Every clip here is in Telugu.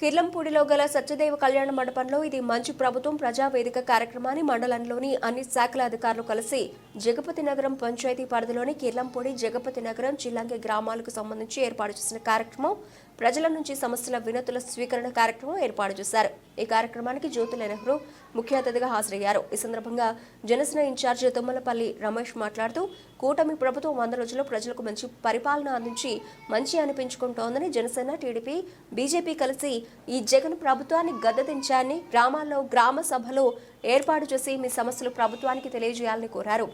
కిర్లంపూడిలో గల సత్యదేవ కళ్యాణ మండపంలో ఇది మంచి ప్రభుత్వం ప్రజావేదిక కార్యక్రమాన్ని మండలంలోని అన్ని శాఖల అధికారులు కలిసి జగపతి నగరం పంచాయతీ పరిధిలోని కిర్లంపూడి జగపతి నగరం చిల్లంగి గ్రామాలకు సంబంధించి ఏర్పాటు చేసిన కార్యక్రమం ప్రజల నుంచి సమస్యల వినతుల స్వీకరణ కార్యక్రమం ఏర్పాటు చేశారు. ఈ కార్యక్రమానికి జ్యోతుల నెహ్రూ ముఖ్య అతిథిగా హాజరయ్యారు. ఈ సందర్భంగా జనసేన ఇన్ఛార్జ్ తుమ్మలపల్లి రమేష్ మాట్లాడుతూ కూటమి ప్రభుత్వం వంద రోజుల్లో ప్రజలకు మంచి పరిపాలన అందించి మంచి అనిపించుకుంటోందని జనసేన టీడీపీ బీజేపీ కలిసి ఈ జగన్ ప్రభుత్వాన్ని గద్దెదించాలని గ్రామాల్లో గ్రామ సభలు ఏర్పాటు చేసి మీ సమస్యలు ప్రభుత్వానికి తెలియజేయాలని కోరారు.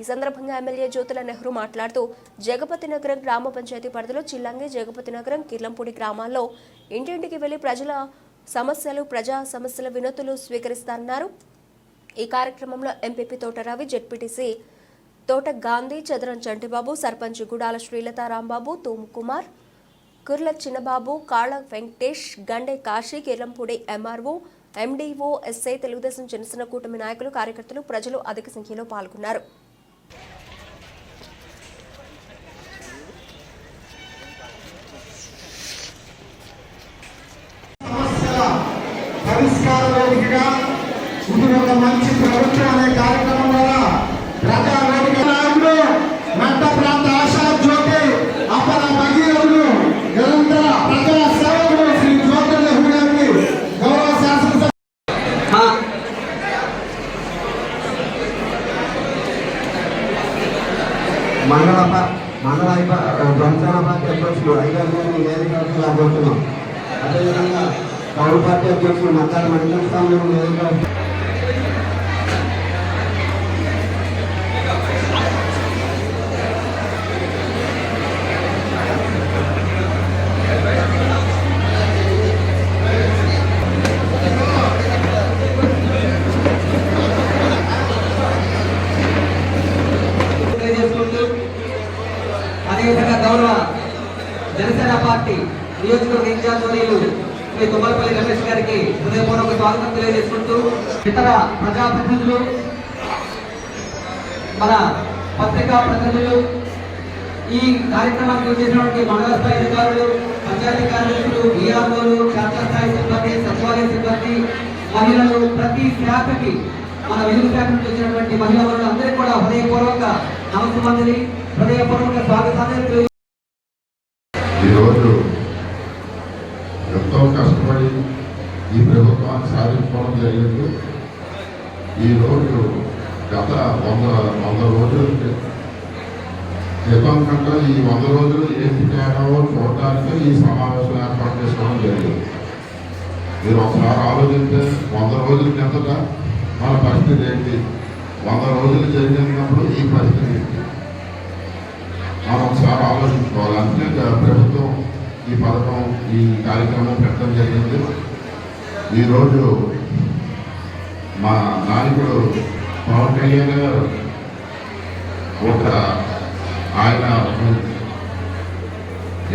ఈ సందర్భంగా ఎమ్మెల్యే జ్యోతుల నెహ్రూ మాట్లాడుతూ జగపతి నగరం గ్రామ పంచాయతీ పరిధిలో చిల్లంగి జగపతి నగరం కిర్లంపూడి గ్రామాల్లో ఇంటింటికి వెళ్ళి ప్రజల సమస్యలు ప్రజా సమస్యల వినతులు స్వీకరిస్తారన్నారు ఈ కార్యక్రమంలో ఎంపీపీ తోట రవి జెడ్పీటీసీ తోట గాంధీ చదరం చంటిబాబు సర్పంచ్ గుడాల శ్రీలత రాంబాబు తూము Kumar Kurla Chinnababu Kala Venkatesh Gande Kashi Kirlampudi MRO MDO SI Telugu Desam Janasena కూటమి నాయకులు కార్యకర్తలు ప్రజలు అధిక సంఖ్యలో పాల్గొన్నారు. పరిష్కార వేదికగా ఇది ఒక మంచి ప్రభుత్వం అనే కార్యక్రమం ద్వారా ప్రజా వేదిక నాయకుడు మెట్ట ప్రాంత ఆశా జ్యోతి అపర భగీరథుడు నిరంతర ప్రజా సేవకుడు శ్రీ జ్యోతి నెహ్రూ గారికి గౌరవ శాసనసభ అయిప- జనసేన పార్టీ అధ్యక్షులు వేదికలకు రాబోతున్నాం అదేవిధంగా కౌలు పార్టీ అధ్యక్షుడు మద్దాల మండల స్వామి వేదిక అదేవిధంగా గౌరవ జనసేన పార్టీ నియోజకవర్గ ఇన్ఛార్జ్ వర్యులు గారికి హృదయపూర్వక స్వాగతం తెలియజేసుకుంటూ ఇతర ప్రజాప్రతినిధులు మన పత్రికా ప్రతినిధులు ఈ కార్యక్రమానికి వచ్చేసినటువంటి మండల స్థాయి అధికారులు పంచాయతీ కార్యదర్శులు ఈఆర్ఓలు క్షేత్రస్థాయి సిబ్బంది సచివాలయ సిబ్బంది మహిళలు ప్రతి శాఖకి మన వెలుగు శాఖ నుంచి వచ్చినటువంటి మహిళా అందరికీ కూడా హృదయపూర్వక నమస్కారం హృదయపూర్వక స్వాగతాన్ని తెలియ ఈరోజు ఎంతో కష్టపడి ఈ ప్రభుత్వాన్ని సాధించుకోవడం జరిగింది ఈరోజు గత వంద వంద రోజుల క్రితం కంటే ఈ వంద రోజులు ఏంటి తేడావో చూడడానికి ఈ సమావేశం ఏర్పాటు చేసుకోవడం జరిగింది. మీరు ఒకసారి ఆలోచిస్తే వంద రోజుల కిందట మన పరిస్థితి ఏంటి? వంద రోజులు జరిగినప్పుడు ఈ పరిస్థితి ఏంటి? మనం ఒకసారి ఆలోచించుకోవాలి. అందుకే ప్రభుత్వం ఈ పథకం ఈ కార్యక్రమం పెట్టడం జరిగింది. ఈరోజు మా నాయకుడు పవన్ కళ్యాణ్ గారు ఒక ఆయన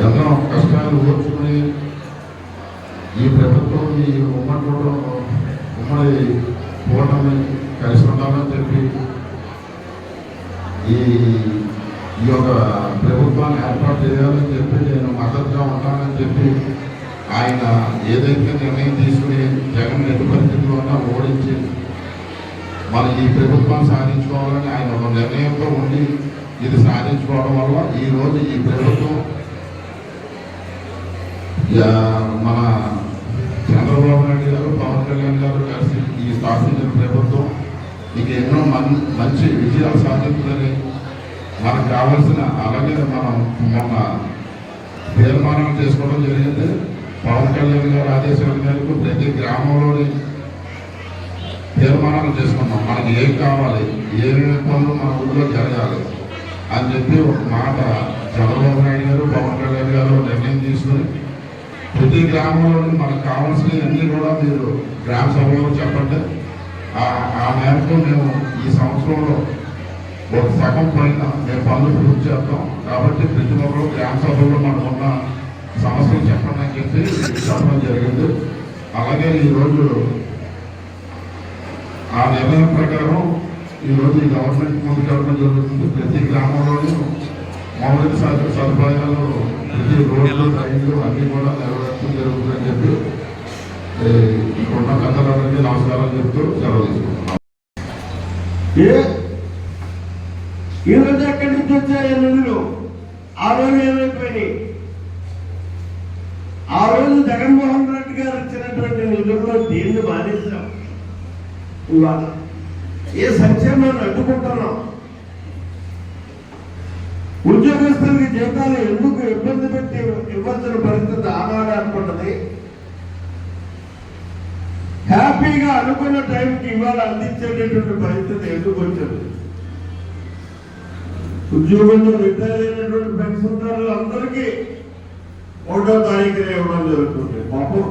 ఎన్నో కష్టాలు ఓర్చుకుని ఈ ప్రభుత్వం ఈ ఉమ్మడి కుటుంబం ఉమ్మడి కూటమి కలిసి ఉండాలని చెప్పి ఈ ఈ యొక్క ప్రభుత్వాన్ని ఏర్పాటు చేయాలని చెప్పి నేను మద్దతుగా ఉంటానని చెప్పి ఆయన ఏదైతే నిర్ణయం తీసుకుని జగన్ ఎటు పరిస్థితుల్లో ఉన్నా ఓడించి మన ఈ ప్రభుత్వం సాధించుకోవాలని ఆయన ఒక నిర్ణయంతో ఉండి ఇది సాధించుకోవడం వల్ల ఈ రోజు ఈ ప్రభుత్వం మన చంద్రబాబు నాయుడు గారు పవన్ కళ్యాణ్ గారు కలిసి ఈ స్థాపించిన ప్రభుత్వం ఇక ఎన్నో మంచి విజయాలు సాధించాలని మనకు కావాల్సిన అలాగే మనం మొన్న తీర్మానం చేసుకోవడం జరిగింది. పవన్ కళ్యాణ్ గారు ఆదేశాల మేరకు ప్రతి గ్రామంలోని తీర్మానాలు చేసుకున్నాం. మనకి ఏం కావాలి? ఏమేమి పనులు మన ఊళ్ళో జరగాలి? అని చెప్పి ఒక మాట చంద్రబాబు నాయుడు గారు పవన్ కళ్యాణ్ గారు నిర్ణయం తీసుకుని ప్రతి గ్రామంలోని మనకు కావాల్సినవి అన్నీ కూడా మీరు గ్రామ సభలో చెప్పండి. ఆ- మేరకు మేము ఈ సంవత్సరంలో ఒక సగం పైన మేము పనులు పూర్తి చేస్తాం. కాబట్టి ప్రతి ఒక్కరు గ్రామ సభలో మనకు ఉన్నాం సమస్యలు చెప్పండి అని చెప్పి చెప్పడం జరిగింది. అలాగే ఈరోజు ఆ నిర్ణయం ప్రకారం ఈరోజు ఈ గవర్నమెంట్ ముందుకు వెళ్ళడం జరుగుతుంది. ప్రతి గ్రామంలోనూ మౌలిక సదుపాయాలు ప్రతి రోడ్లు రైళ్ళు అన్నీ కూడా నెరవేర్చడం జరుగుతుందని చెప్పి ఈ ఇక్కడ ఉన్న పెద్దలందరికీ నమస్కారం చెప్తూ సెలవు తీసుకుంటున్నాం. ఈరోజు ఎక్కడి నుంచి వచ్చాయి నిధులు ఆ రోజు ఏమైపోయినాయి? ఆ రోజు జగన్మోహన్ రెడ్డి గారు ఇచ్చినటువంటి నిధుల్లో దీన్ని మానేశాం ఇవాళ ఏ సంక్షేమాన్ని అడ్డుకుంటున్నాం? ఉద్యోగస్తులకి జీతాలు ఎందుకు ఇబ్బంది పెట్టి ఇవ్వాల్సిన పరిస్థితి ఆనాడే అనుకుంటుంది? హ్యాపీగా అనుకున్న టైంకి ఇవాళ అందించేటటువంటి పరిస్థితి ఎందుకు వచ్చింది? ఉద్యోగంలో రిటైర్ అయినటువంటి పెన్షన్దారులు అందరికీ ఒకటో తారీఖున ఇవ్వడం జరుగుతుంది. పాపం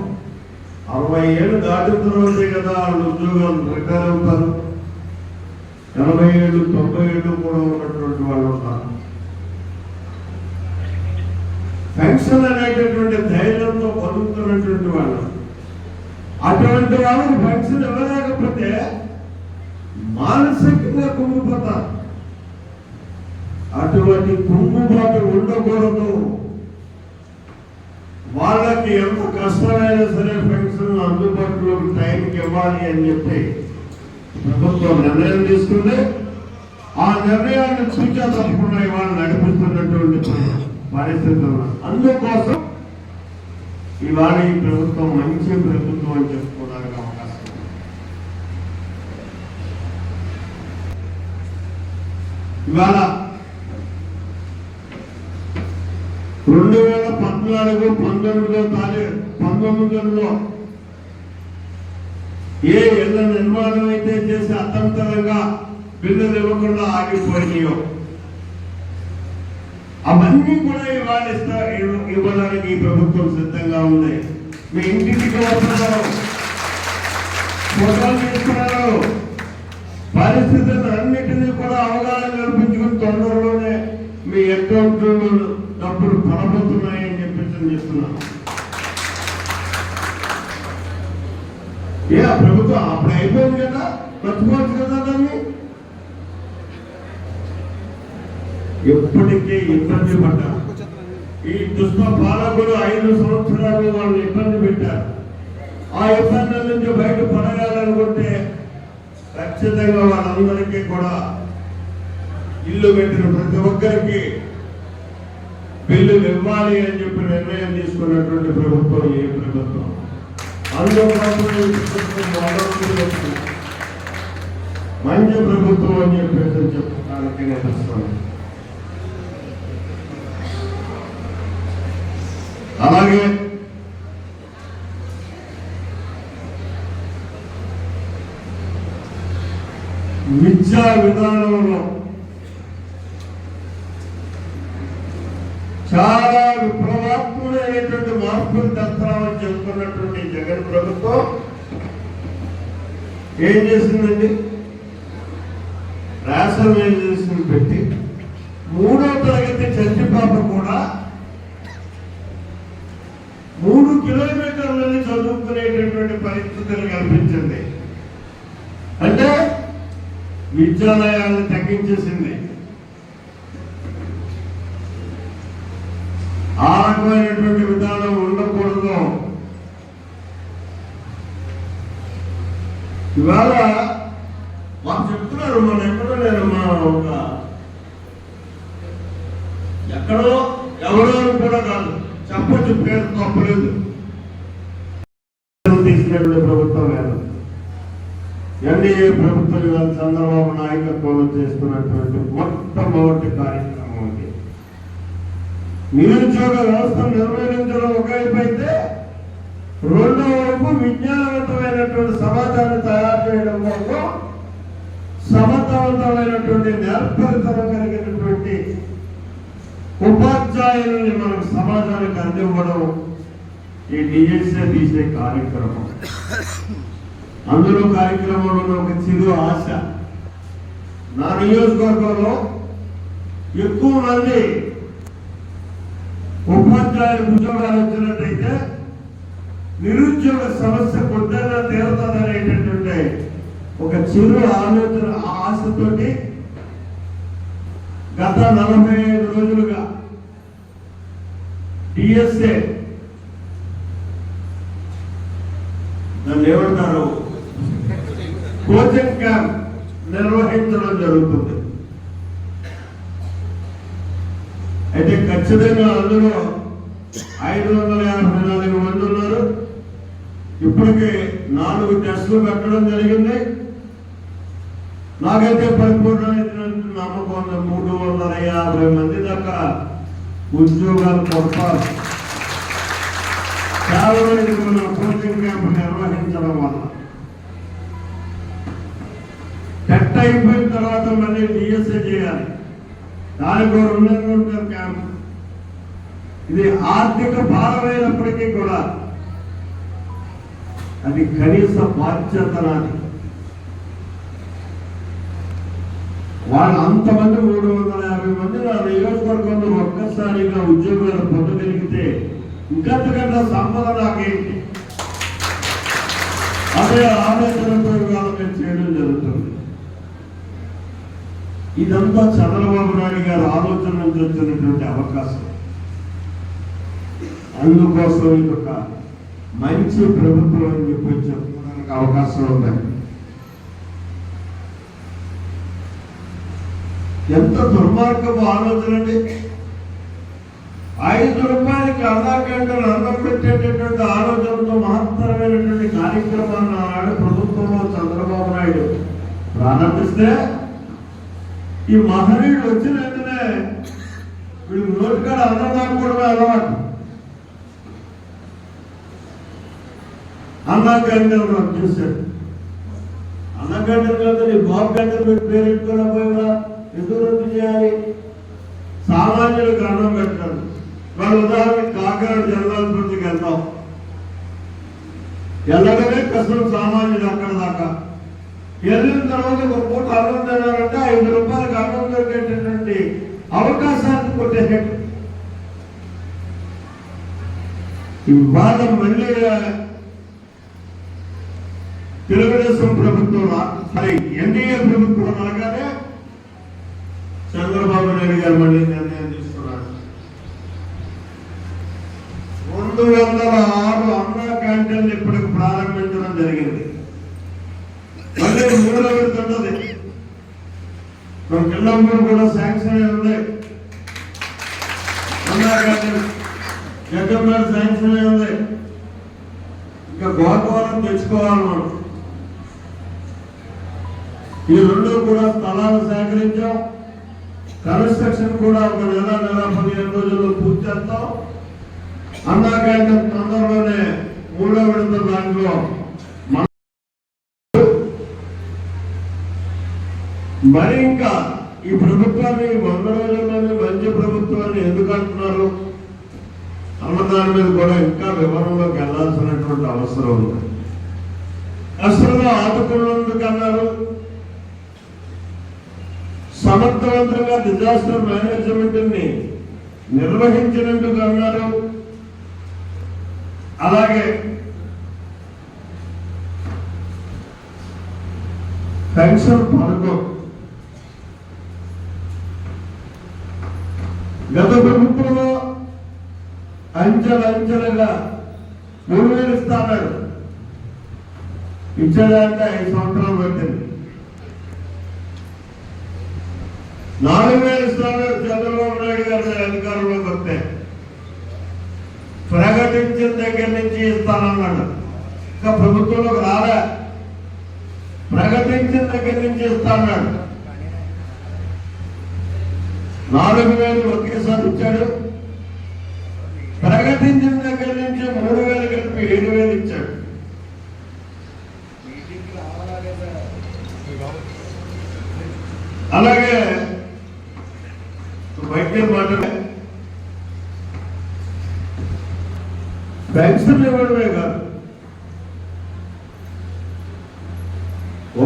అరవై ఏళ్ళు దాటిన తర్వాతే కదా వాళ్ళు ఉద్యోగాలు రిటైర్ అవుతారు ఎనభై ఏళ్ళు తొంభై ఏళ్ళు కూడా ఉన్నటువంటి వాళ్ళు ఉన్నారు. పెన్షన్ అనేటటువంటి ధైర్యంతో బతుకుతున్నటువంటి వాళ్ళు. అటువంటి వాళ్ళకి పెన్షన్ ఇవ్వలేకపోతే మానసికంగా కుంగిపోతారు. అటువంటి కుంగుబాటు ఉండకూడదు. వాళ్ళకి ఎంత కష్టమైనా సరే పెన్షన్ అందుబాటులో టైంకి ఇవ్వాలి అని చెప్పి ప్రభుత్వం నిర్ణయం తీసుకుంటే ఆ నిర్ణయాన్ని సూచన తప్పకుండా ఇవాళ నడిపిస్తున్నటువంటి పరిస్థితులు అందుకోసం ఇవాళ ఈ ప్రభుత్వం మంచి ప్రభుత్వం అని చెప్పుకోవడానికి అవకాశం ఇవాళ రెండు వేల పద్నాలుగు పంతొమ్మిదిలో తారీఖు పంతొమ్మిదిలో ఏ ఇళ్ళ నిర్మాణం అయితే చేసి అతంతరంగా బిల్లులు ఇవ్వకుండా ఆగిపోయినాయో అవన్నీ కూడా ఇవాళ ఇవ్వడానికి ఈ ప్రభుత్వం సిద్ధంగా ఉంది. మీ ఇంటికి వస్తున్నారు ఫోటోలు తీసుకున్నారు. పరిస్థితులను అన్నిటినీ కూడా అవగాహన కల్పించుకుని తొందరలోనే మీ అకౌంట్ డబ్బులు పడబోతున్నారు చెప్పేసి చేస్తున్నాను. ఏ ఆ ప్రభుత్వం అప్పుడు అయిపోయింది కదా? మర్చిపోవచ్చు కదా దాన్ని? ఎప్పటికీ ఇబ్బంది పడ్డారు ఈ దుష్ట పాలకులు ఐదు సంవత్సరాలు వాళ్ళు ఇబ్బంది పెట్టారు. ఆ ఇబ్బందుల నుంచి బయట పడగాలనుకుంటే ఖచ్చితంగా వాళ్ళందరికీ కూడా ఇల్లు పెట్టిన ప్రతి ఒక్కరికి బిల్లులు ఇవ్వాలి అని చెప్పి నిర్ణయం తీసుకున్నటువంటి ప్రభుత్వం ఏ ప్రభుత్వం. అందులో ఈ ప్రభుత్వం మంచి ప్రభుత్వం అని చెప్పేసి చెప్పడానికి నేను వస్తాను. అలాగే విద్యా విధానంలో చాలా విప్లవాత్మకమైనటువంటి మార్పులు తెస్తామని చెప్తున్నటువంటి జగన్ ప్రభుత్వం ఏం చేసిందండి? ఏం చేస్తున్నా మూడో తరగతి చంటి పాప కూడా మూడు కిలోమీటర్లని చదువుకునేటటువంటి పరిస్థితులు కల్పించింది అంటే విద్యాలయాలను తగ్గించేసింది ఆ రకమైనటువంటి విధానం ఉండకూడదు. ఇవాళ మాకు చెప్తున్నారు మన ఎక్కడో నేను మన ఒక ఎక్కడో ఎవరో కూడా కాదు. చెప్పొచ్చు పేరు తప్పలేదు. తీసుకెళ్ళే ప్రభుత్వం లేదు. ఎన్డీఏ ప్రభుత్వం చంద్రబాబు నాయకత్వంలో చేస్తున్నటువంటి మొట్టమొదటి కార్యక్రమం. నిరుద్యోగ వ్యవస్థను నిర్వహించడం ఒకవైపు అయితే రెండో వైపు విజ్ఞానవంతమైనటువంటి సమాజాన్ని తయారు చేయడం వరకు సమర్థవంతమైనటువంటి నేర్పరితనం కలిగినటువంటి ఉపాధ్యాయులని మనం సమాజానికి అందివ్వడం ఈ డిఎస్ఏ తీసే కార్యక్రమం. అందులో కార్యక్రమంలో ఒక చిరు ఆశ. నా నియోజకవర్గంలో ఎక్కువ మంది ఉపాధ్యాయులు ఉద్యోగాలు వచ్చినట్టయితే నిరుద్యోగ సమస్య పొద్దున్న తీరుతుందనేటటువంటి ఒక చిరు ఆలోచన ఆశతోటి గత నలభై ఐదు రోజులుగా డిఎస్ఏ దాన్ని ఏమంటారు కోచింగ్ క్యాంప్ నిర్వహించడం జరుగుతుంది. అయితే ఖచ్చితంగా అందులో ఐదు వందల యాభై నాలుగు మంది ఉన్నారు. ఇప్పటికే నాలుగు టెస్టులు పెట్టడం జరిగింది. నాకైతే పరిపూర్ణమైనటువంటి నమ్మకం మూడు వందల యాభై మంది దాకా ఉద్యోగాలు కొడతారు కేవలం మన కోచింగ్ క్యాంప్ నిర్వహించడం వల్ల. టెట్ అయిపోయిన తర్వాత మళ్ళీ డిఎస్ఏ చేయాలి. దానికి ఒక రెండు నెలలు క్యాంప్ ఇది ఆర్థిక భారమైనప్పటికీ కూడా అది కనీస బాధ్యత నాది వాళ్ళు అంతమంది మూడు వందల యాభై మంది నా నియోజకవర్గంలో ఒక్కసారిగా ఉద్యోగాలు పొందగలిగితే ఇంకంతకంటే సంపద నాకేంటి? అదే ఆలోచనతో ఇవాళ చేయడం జరుగుతుంది. ఇదంతా చంద్రబాబు నాయుడు గారి ఆలోచన నుంచి వచ్చినటువంటి అవకాశం. అందుకోసం ఇది ఒక మంచి ప్రభుత్వం అని చెప్పి చెప్పుకోవడానికి అవకాశం ఉందండి ఎంత దుర్మార్గపు ఆలోచన అండి. ఐదు రూపాయలకి అర్ధాకంటలు అన్నం పెట్టేటటువంటి ఆలోచనతో మహత్తరమైనటువంటి కార్యక్రమాన్ని ఆనాడు ప్రభుత్వంలో చంద్రబాబు నాయుడు ప్రారంభిస్తే ఈ మహనీయుడు వచ్చిన వెంటనే వీళ్ళు నోటికాడ అన్నం దాక్కోవడమే అలవాటు. అన్నా గంటలు నాకు చూశాడు. అన్న గంటలు కాదు నీ బాబు గంటలు పెట్టి పేరు పోయినా ఎందుకు రద్దు చేయాలి? సామాన్యులకు అన్నం పెట్టాలి. వాళ్ళ ఉదాహరణ కాకినాడ జనరాలపతికి వెళ్తాం వెళ్ళగానే కష్టం సామాన్యుడు అక్కడ దాకా. వెళ్ళిన తర్వాత ఒక పూట అన్నం తినాలంటే ఐదు రూపాయలకు అన్నం దొరికేటటువంటి అవకాశాన్ని కొట్టేసేట్టు ఇవాళ మళ్ళీ తెలుగుదేశం ప్రభుత్వం సారీ ఎన్డీఏ ప్రభుత్వం రాగానే చంద్రబాబు నాయుడు గారు మళ్ళీ నిర్ణయం తీసుకున్నారు. రెండు వందల ఆరు అన్నా క్యాంటీన్లు ఇప్పటికి ప్రారంభం మళ్ళీ మూడో విడుతుంటది మన కిల్లంపూర్ కూడా శాంక్షన్ అయి ఉంది అన్నా జగన్మోహన్ శాంక్షన్ అయి ఉంది ఇంకా గోకవరం తెచ్చుకోవాలి మనం. ఈ రెండు కూడా స్థలాలు సేకరించాం. కన్స్ట్రక్షన్ కూడా ఒక నెల నెల పదిహేను రోజుల్లో పూర్తి చేస్తాం. అన్నాకంటే తొందరలోనే మూడో విడత దాంట్లో మన మరి ఇంకా ఈ ప్రభుత్వాన్ని వంద రోజుల్లోనే మంచి ప్రభుత్వాన్ని ఎందుకు అంటున్నారు? అన్న దాని మీద కూడా ఇంకా వివరంలోకి వెళ్ళాల్సినటువంటి అవసరం ఉంది. అసలు ఆదుకున్నందుకు అన్నారు సమర్థవంతంగా డిజాస్టర్ మేనేజ్మెంట్ని నిర్వహించినందుకు అన్నారు. అలాగే పెన్షన్ పథకం గత ప్రభుత్వంలో అంచెలంచెలుగా మూడు వేలు ఇచ్చేదాకా ఐదు సంవత్సరాలు పట్టింది. నాలుగు వేల ఇస్తాడు చంద్రబాబు నాయుడు గారు అధికారంలోకి వస్తే ప్రకటించిన దగ్గర నుంచి ఇస్తానన్నాడు. ఇంకా ప్రభుత్వంలోకి రాలే. ప్రకటించిన దగ్గర నుంచి ఇస్తాన్నాడు నాలుగు వేలు ఒకేసారి ఇచ్చాడు. ప్రకటించిన దగ్గర నుంచి మూడు వేలు కలిపి ఏడు వేలు ఇచ్చాడు. అలాగే వైద్యం మాట్లాడే. పెన్షన్ ఇవ్వడమే కాదు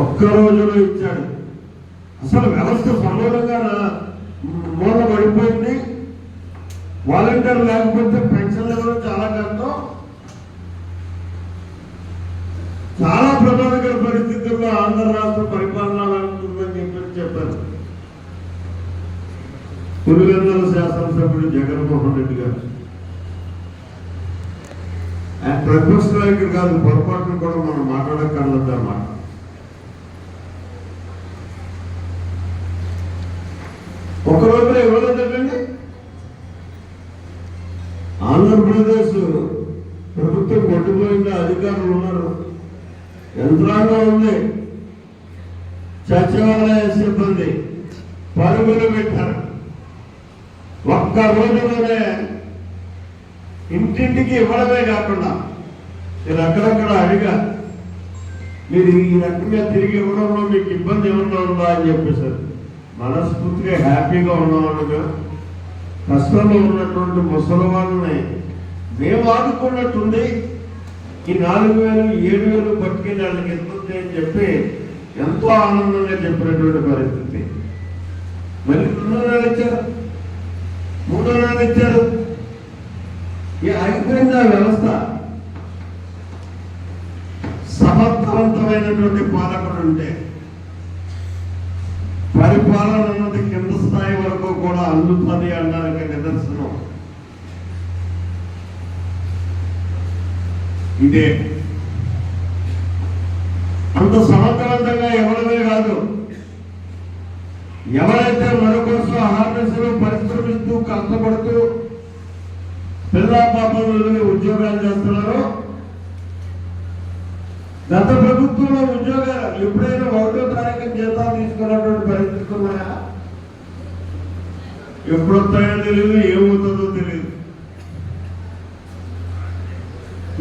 ఒక్క రోజులో ఇచ్చాడు. అసలు వ్యవస్థ సమూలంగా మూల పడిపోయింది. వాలంటీర్ లేకపోతే పెన్షన్ చాలా కష్టం. చాలా ప్రమాదకర పరిస్థితుల్లో ఆంధ్ర రాష్ట్ర పరిపాలన ఉంటుందని చెప్పి చెప్పారు. పులివెందుల శాసనసభ్యుడు జగన్మోహన్ రెడ్డి గారు. ఆయన ప్రతిపక్ష నాయకుడు కాదు పొరపాటును కూడా మనం మాట్లాడక్కర్లేదు అన్నమాట. ఒకరోజు ఎవరో చెప్పండి? ఆంధ్రప్రదేశ్ ప్రభుత్వం కొట్టుపోయింది అధికారులు ఉన్నారు. యంత్రాంగం ఉంది. సచివాలయ సిబ్బంది పరుగులు పెట్టారు. ఒక్క రోజులోనే ఇంటింటికి ఇవ్వడమే కాకుండా మీరు అక్కడక్కడ అడిగా మీరు ఈ రకంగా తిరిగి ఇవ్వడంలో మీకు ఇబ్బంది ఏమన్నా ఉందా? అని చెప్పేశారు. మనస్ఫూర్తిగా హ్యాపీగా ఉన్నామనుగా కష్టంలో ఉన్నటువంటి ముసలి వాళ్ళని మేము ఆదుకున్నట్టుంది ఈ నాలుగు వేలు ఏడు వేలు పట్టుకెళ్ళి వాళ్ళకి ఎంత అని చెప్పి ఎంతో ఆనందంగా చెప్పినటువంటి పరిస్థితి. మరి రెండో నెలలు ఇచ్చారు మూడో నెలలు ఇచ్చారు ఈ అయిపోయింది ఆ వ్యవస్థ? సమర్థవంతమైనటువంటి పాలకుడు ఉంటే పరిపాలన అన్నది కింద స్థాయి వరకు కూడా అందుతుంది అనడానికి నిదర్శనం ఇదే. అంత సమర్థవంతంగా ఎవరిదే కాదు ఎవరైతే మరొకరు కోసం పరిశ్రమిస్తూ కష్టపడుతూ పిల్లా పాపలు ఉద్యోగాలు చేస్తున్నారో గత ప్రభుత్వంలో ఉద్యోగాలు ఎప్పుడైనా ఒకటో తారీఖు జీతాలు తీసుకున్నటువంటి పరిస్థితులు ఉన్నాయా? ఎప్పుడు వస్తాయో తెలియదు ఏమవుతుందో తెలియదు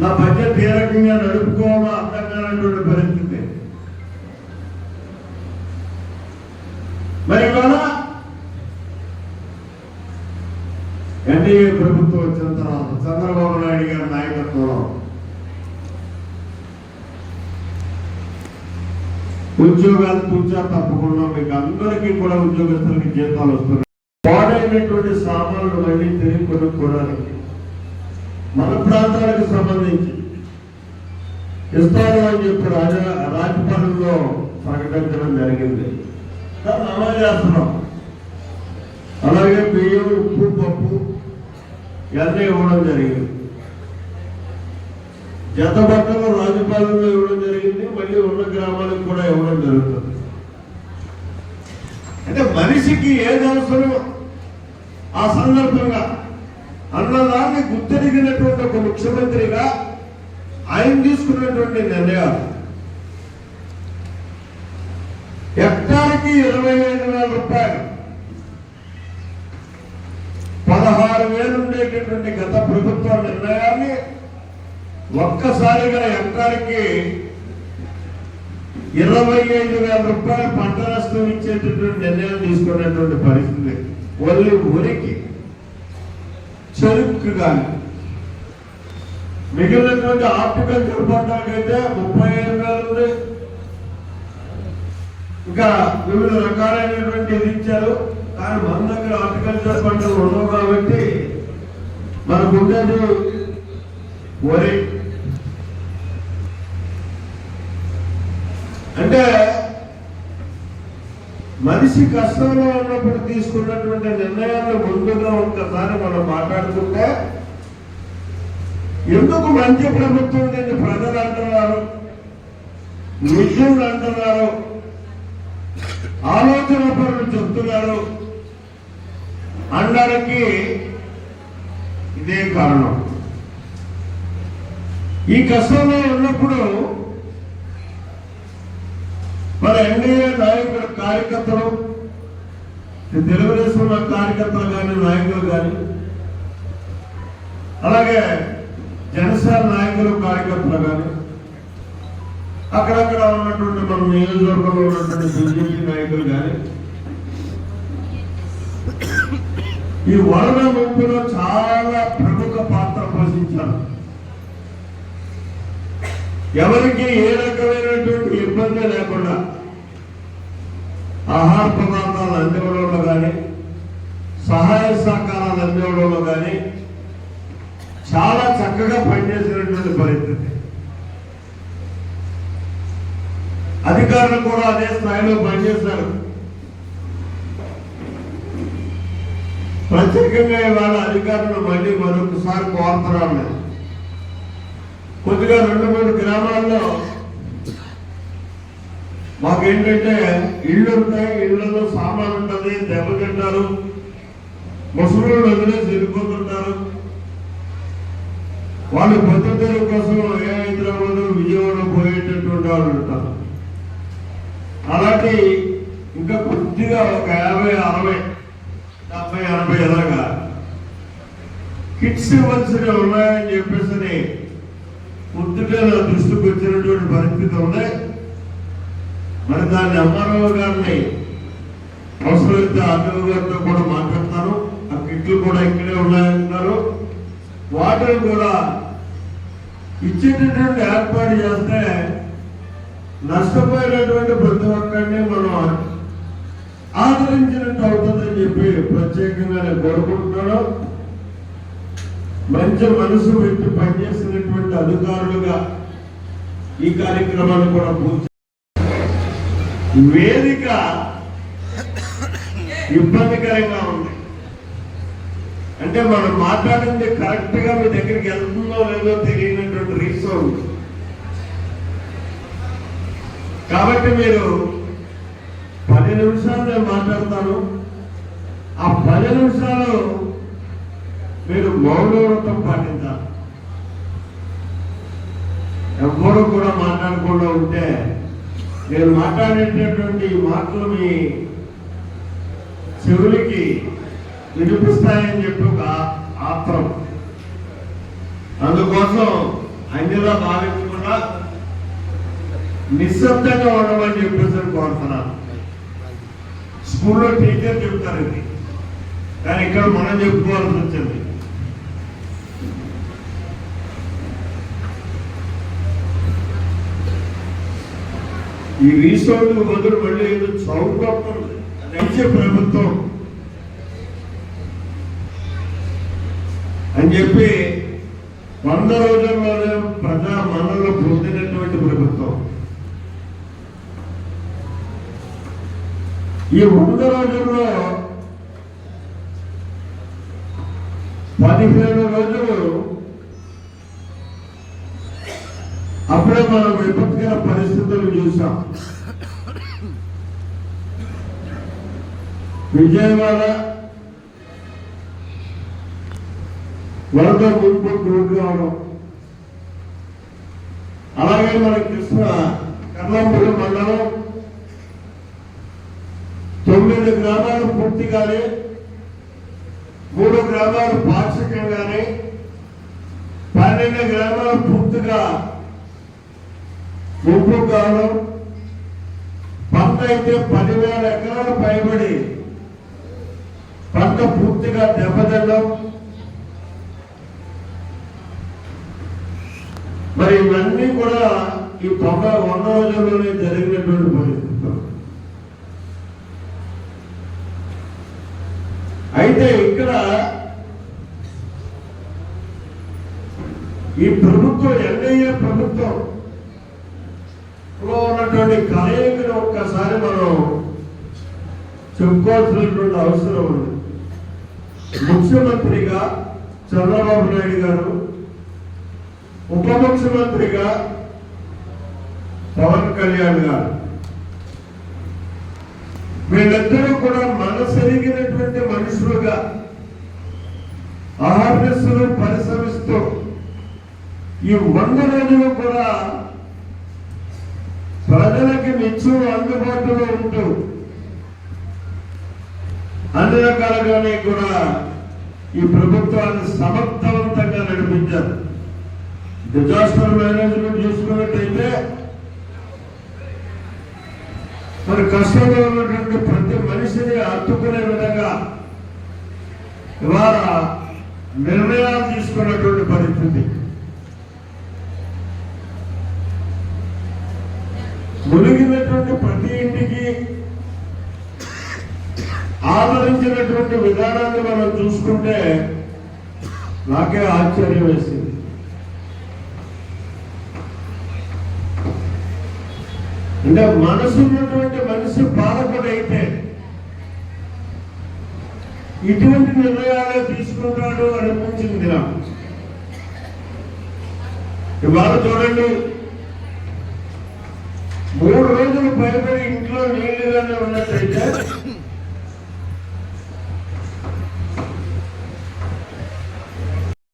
నా బడ్జెట్ ఏ రకంగా నడుపుకోవాలో అర్థం కానటువంటి పరిస్థితి మరి ఇవాళ ఎన్డీఏ ప్రభుత్వం వచ్చిన తర్వాత చంద్రబాబు నాయుడు గారి నాయకత్వంలో ఉద్యోగాలు తూచా తప్పకుండా మీకు అందరికీ కూడా ఉద్యోగస్తులకి జీతాలు వస్తున్నాయి. పాడైనటువంటి సామాన్లు మళ్ళీ తిరిగి కొనుక్కోవడానికి మన ప్రాంతాలకు సంబంధించి. ఇస్తాను అని చెప్పి రాజా రాజపాలెంలో ప్రకటించడం జరిగింది. దాన్ని అమలు చేస్తున్నాం. అలాగే బియ్యం ఉప్పు పప్పు ఇవన్నీ ఇవ్వడం జరిగింది. జత బట్టలు రాజపాలెంలో ఇవ్వడం జరిగింది. మళ్ళీ ఉన్న గ్రామాలకు కూడా ఇవ్వడం జరుగుతుంది. అంటే మనిషికి ఏది అవసరం ఆ సందర్భంగా అన్నదాన్ని గుర్తెరిగినటువంటి ఒక ముఖ్యమంత్రిగా ఆయన తీసుకున్నటువంటి నిర్ణయాలు. హెక్టార్కి ఇరవై ఐదు వేల రూపాయలు. పదహారు వేలు ఉండేటటువంటి గత ప్రభుత్వ నిర్ణయాన్ని ఒక్కసారిగా హెక్టార్కి ఇరవై ఐదు వేల రూపాయలు పంట నష్టం ఇచ్చేటటువంటి నిర్ణయం తీసుకున్నటువంటి పరిస్థితి. ఒళ్ళు ఊరికి చెరుకు కానీ మిగిలినటువంటి ఆర్టికల్ పంటలకైతే ముప్పై ఐదు వేలు ఉంది. ఇంకా వివిధ రకాలైనటువంటి ఇది ఇచ్చారు. కానీ మన దగ్గర హార్టికల్చర్ పంటలు ఉండవు కాబట్టి మనకు ఉండేది వరి. అంటే మనిషి కష్టంలో ఉన్నప్పుడు తీసుకున్నటువంటి నిర్ణయాలు ముందుగా ఒక్కసారి మనం మాట్లాడుకుంటే ఎందుకు మంచి ప్రభుత్వం దీన్ని ప్రజలు అంటున్నారు? నిధులు అంటున్నారు? ఆలోచన పనులు చెప్తున్నారు? అనడానికి ఇదే కారణం. ఈ కష్టంలో ఉన్నప్పుడు మన ఎన్డీఏ నాయకులు కార్యకర్తలు ఈ తెలుగుదేశం కార్యకర్తలు కానీ నాయకులు కానీ అలాగే జనసేన నాయకులు కార్యకర్తలు కానీ అక్కడక్కడ ఉన్నటువంటి మన నియోజకవర్గంలో ఉన్నటువంటి బీజేపీ నాయకులు కానీ ఈ వరద ముంపులో చాలా ప్రముఖ పాత్ర పోషించారు. ఎవరికి ఏ రకమైనటువంటి ఇబ్బంది లేకుండా ఆహార పదార్థాలు అందివ్వడంలో కానీ సహాయ సహకారాలు అందివ్వడంలో కానీ చాలా చక్కగా పనిచేసినటువంటి పరిస్థితి. అధికారులు కూడా అదే స్థాయిలో పనిచేశారు. ప్రత్యేకంగా ఇవాళ అధికారులు మళ్ళీ మరొకసారి కోరుతున్నాను కొద్దిగా రెండు మూడు గ్రామాల్లో మాకేంటంటే ఇళ్ళు ఉంటాయి ఇళ్ళలో సామాన్ ఉంటుంది దెబ్బతింటారు ముసలు వదిలేసి వెళ్ళిపోతుంటారు వాళ్ళు భద్రతల కోసం ఏ హైదరాబాద్ విజయవాడ పోయేటటువంటి వాళ్ళు ఉంటారు. అలాంటి ఇంకా కొద్దిగా ఒక యాభై అరవై డెబ్బై ఎనభై ఎలాగా కిట్స్ ఇవ్వాల్సినవి ఉన్నాయని చెప్పేసి పొద్దుటే దృష్టికి వచ్చినటువంటి పరిస్థితి ఉన్నాయి మరి దాన్ని అమ్మారావు గారిని అవసరమైతే ఆర్డర్ గారితో కూడా మాట్లాడతారు. ఆ కిట్లు కూడా ఇక్కడే ఉన్నాయంటున్నారు. వాటర్ కూడా ఇచ్చేటటువంటి ఏర్పాటు చేస్తే నష్టపోయినటువంటి ప్రతి ఒక్కరిని మనం ఆదరించినట్టు అవుతుందని చెప్పి ప్రత్యేకంగా నేను కోరుకుంటున్నాను. మంచి మనసు పెట్టి పనిచేసినటువంటి అధికారులుగా ఈ కార్యక్రమాన్ని కూడా పూర్తి వేదిక ఇబ్బందికరంగా ఉంది. అంటే మనం మాట్లాడింది కరెక్ట్గా మీ దగ్గరికి వెళ్తుందో లేదో తెలియనటువంటి రీసో కాబట్టి మీరు పది నిమిషాలు నేను మాట్లాడతాను. ఆ పది నిమిషాలు మీరు మౌనవ్రతం పాటించాలి. ఎవరు కూడా మాట్లాడకుండా ఉంటే నేను మాట్లాడేటటువంటి మాటలు మీ చెవులకి వినిపిస్తాయని చెప్పి ఒక ఆత్రం. అందుకోసం అన్నిలా భావించకుండా నిశ్శబ్దంగా ఉండమని చెప్పేసి కోరుతున్నాను. స్కూల్లో టీచర్ చెప్తారండి కానీ ఇక్కడ మనం చెప్పుకోవాల్సి వచ్చింది. ఈ రీసౌండ్ బదులు మళ్ళీ ఏదో చౌకొస్తుంది ఇచ్చే ప్రభుత్వం. అని చెప్పి వంద రోజుల్లోనే ప్రజా మనలో పొందినటువంటి ప్రభుత్వం. ఈ వంద రోజుల్లో పదిహేను రోజులు అప్పుడే మనం విపత్కర పరిస్థితులు చూసాం. విజయవాడ వరద గుంపు రోడ్డు కావడం. అలాగే మన కృష్ణ కర్ణంపురి మండలం తొమ్మిది గ్రామాలు పూర్తిగానే మూడు గ్రామాలు పాక్షికంగానే పన్నెండు గ్రామాలు పూర్తిగా ఉప్పు కాలం పంట అయితే పదివేల ఎకరాలు పైబడి పంట పూర్తిగా దెబ్బతిండం మరి ఇవన్నీ కూడా ఈ తొంభై వంద రోజుల్లోనే జరిగినటువంటి పరిస్థితులు అయితే ఇక్కడ ఈ ప్రభుత్వం ఎన్ఐఏ ప్రభుత్వం లో ఉన్నటువంటి కలయికను ఒక్కసారి మనం చెప్పుకోవాల్సినటువంటి అవసరం ఉంది. ముఖ్యమంత్రిగా చంద్రబాబు నాయుడు గారు ఉప ముఖ్యమంత్రిగా పవన్ కళ్యాణ్ గారు. వీళ్ళిద్దరూ కూడా మనసరిగినటువంటి మనుషులుగా ఆహార్యస్సులు పరిశ్రమిస్తూ ఈ వంద రోజులు కూడా ప్రజలకి నిత్యం అందుబాటులో ఉంటూ అన్ని రకాలుగానే కూడా ఈ ప్రభుత్వాన్ని సమర్థవంతంగా నడిపించారు. డిజాస్టర్ మేనేజ్మెంట్ చూసుకున్నట్టయితే మరి కష్టంలో ఉన్నటువంటి ప్రతి మనిషిని హత్తుకునే విధంగా ఇవాళ నిర్ణయాలు తీసుకున్నటువంటి పరిస్థితి. ప్రతి ఇంటికి ఆదరించినటువంటి విధానాన్ని మనం చూసుకుంటే నాకే ఆశ్చర్యం వేసింది. అంటే మనసు ఉన్నటువంటి మనిషి పాలకుడైతే ఇటువంటి నిర్ణయాలే తీసుకుంటాడు అనిపించింది నాకు. ఇవాళ చూడండి మూడు రోజులు భయపడి ఇంట్లో నీళ్ళుగానే ఉన్నట్టయితే